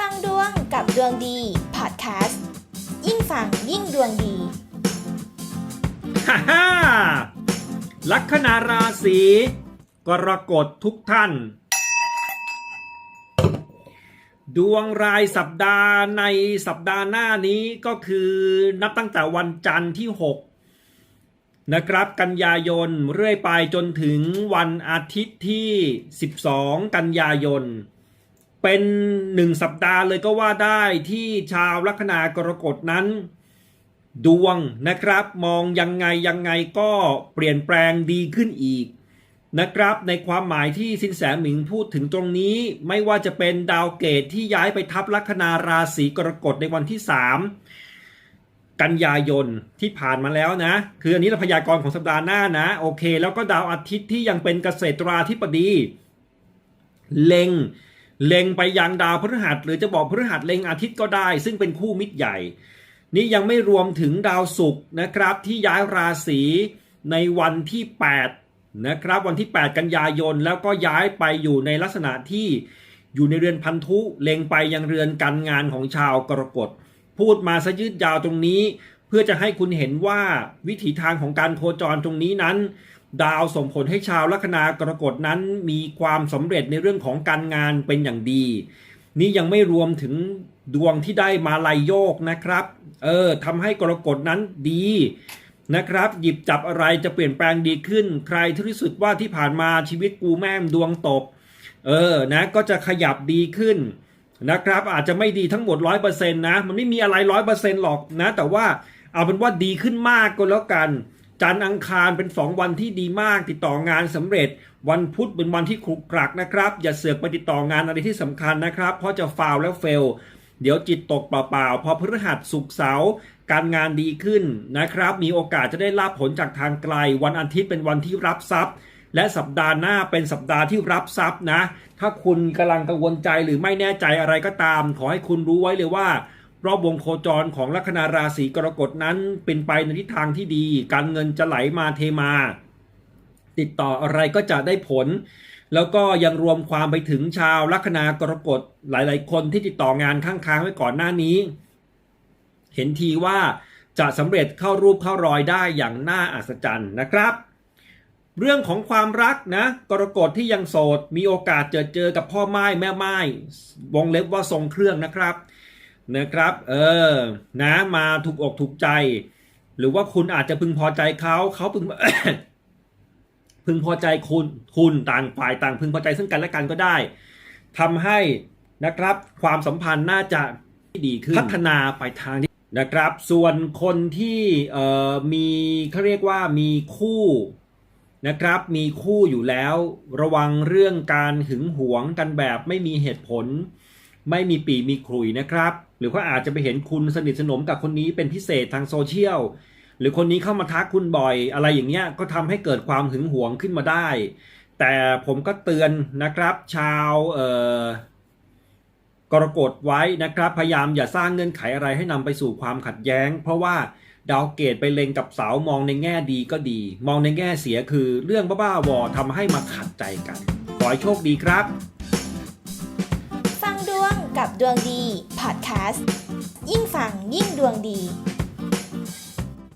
ฟังดวงกับดวงดีพอดแคสต์ยิ่งฟังยิ่งดวงดีฮ่าฮ่าลัคนาราศีกรกฎทุกท่าน ดวงรายสัปดาห์ในสัปดาห์หน้านี้ก็คือนับตั้งแต่วันจันทร์ที่ 6 นะครับกันยายนเรื่อยไปจนถึงวันอาทิตย์ที่ 12 กันยายน เป็นหนึ่งสัปดาห์เลยก็ว่าได้ที่ชาวลัคนากรกฎนั้น ดวงนะครับมองยังไงยังไงก็เปลี่ยนแปลงดีขึ้นอีกนะครับ ในความหมายที่สินแสหมิงพูดถึงตรงนี้ ไม่ว่าจะเป็นดาวเกตที่ย้ายไปทับลัคนาราศีกรกฎในวันที่ 3 กันยายนที่ผ่านมาแล้วนะ คืออันนี้เราพยากรณ์ของสัปดาห์หน้านะ โอเค แล้วก็ดาวอาทิตย์ที่ยังเป็นเกษตราธิบดี เล็ง เล็งไปยังดาวพฤหัส หรือจะบอกพฤหัสเล็งอาทิตย์ก็ได้ ซึ่งเป็นคู่มิตรใหญ่ นี่ยังไม่รวมถึงดาวศุกร์นะครับ ที่ย้ายราศีในวันที่ 8 นะครับ วันที่ 8 กันยายนแล้วก็ย้ายไปอยู่ในลักษณะที่อยู่ในเรือนพันธุเล็งไปยังเรือนการงานของชาวกรกฎพูดมาซะยืดยาวตรงนี้ เพื่อจะให้คุณเห็นว่าวิถีทางของการโคจรตรงนี้นั้น ดาวส่งผลให้ชาวลัคนากรกฎนั้นมีความสำเร็จในเรื่องของการงานเป็นอย่างดี นี่ยังไม่รวมถึงดวงที่ได้มาลายโยกนะครับ เออทำให้กรกฎนั้นดีนะครับ หยิบจับอะไรจะเปลี่ยนแปลงดีขึ้น ใครที่รู้สึกว่าที่ผ่านมาชีวิตกูแม่งดวงตก เออนะก็จะขยับดีขึ้นนะครับอาจจะไม่ดีทั้งหมด 100%นะ มันไม่มีอะไร 100%หรอกนะ แต่ว่าเอาเป็นว่าดีขึ้นมากก็แล้วกัน จันทร์อังคารเป็น 2 วันที่ดีมาก ติดต่องานสำเร็จ วันพุธเป็นวันที่ขรุกขลักนะครับ อย่าเสือกไปติดต่องานอะไรที่สำคัญนะครับ เพราะจะฟาวแล้วเฟล เดี๋ยวจิตตกเปล่าๆ พอพฤหัสสุกเสาร์การงานดีขึ้นนะครับ มีโอกาสจะได้รับผลจากทางไกล วันอาทิตย์เป็นวันที่รับทรัพย์ และสัปดาห์หน้าเป็นสัปดาห์ที่รับทรัพย์นะ ถ้าคุณกำลังกังวลใจหรือไม่แน่ใจอะไรก็ตาม ขอให้คุณรู้ไว้เลยว่า รอบวงโคจรของลัคนาราศีกรกฎนั้นเป็นไปในทิศทางที่ดี การเงินจะไหลมาเทมา ติดต่ออะไรก็จะได้ผล แล้วก็ยังรวมความไปถึงชาวลัคนากรกฎหลาย ๆ คนที่ติดต่องานข้างค้างไว้ก่อนหน้านี้ เห็นทีว่าจะสำเร็จเข้ารูปเข้ารอยได้อย่างน่าอัศจรรย์นะครับเรื่องของความรักนะกรกฎที่ยังโสดมีโอกาสเจอเจอกับพ่อไม้แม่ไม้วงเล็บว่าทรงเครื่องนะครับ นะครับ เออ นะมาถูกอกถูกใจ หรือว่าคุณอาจจะพึงพอใจเขาเขาพึง พึงพอใจคุณคุณต่างฝ่ายต่าง พึงพอใจซึ่งกันและกันก็ได้ทำให้นะครับ ความสัมพันธ์น่าจะดีขึ้นพัฒนาไปทางที่นะครับ ส่วนคนที่เอ่อมีเขาเรียกว่ามีคู่นะครับ มีคู่อยู่แล้ว ระวังเรื่องการหึงหวงกันแบบไม่มีเหตุผล ไม่มีปีมีขลุยนะครับ หรือว่าอาจจะไปเห็นคุณสนิทสนมกับคนนี้เป็นพิเศษทางโซเชียลหรือคนนี้เข้ามาทักคุณบ่อย อะไรอย่างเงี้ยก็ทำให้เกิดความหึงหวงขึ้นมาได้ แต่ผมก็เตือนนะครับ ชาวเอ่อกรกฎไว้นะครับ พยายามอย่าสร้างเงื่อนไขอะไรให้นำไปสู่ความขัดแย้ง เพราะว่าดาวเกตไปเล็งกับเสามองในแง่ดีก็ดี มองในแง่เสียคือเรื่องบ้าๆวอทำให้มาขัดใจกัน ขอให้โชคดีครับ ดวงดีพอดแคสต์ยิ่งฟังยิ่งดวงดี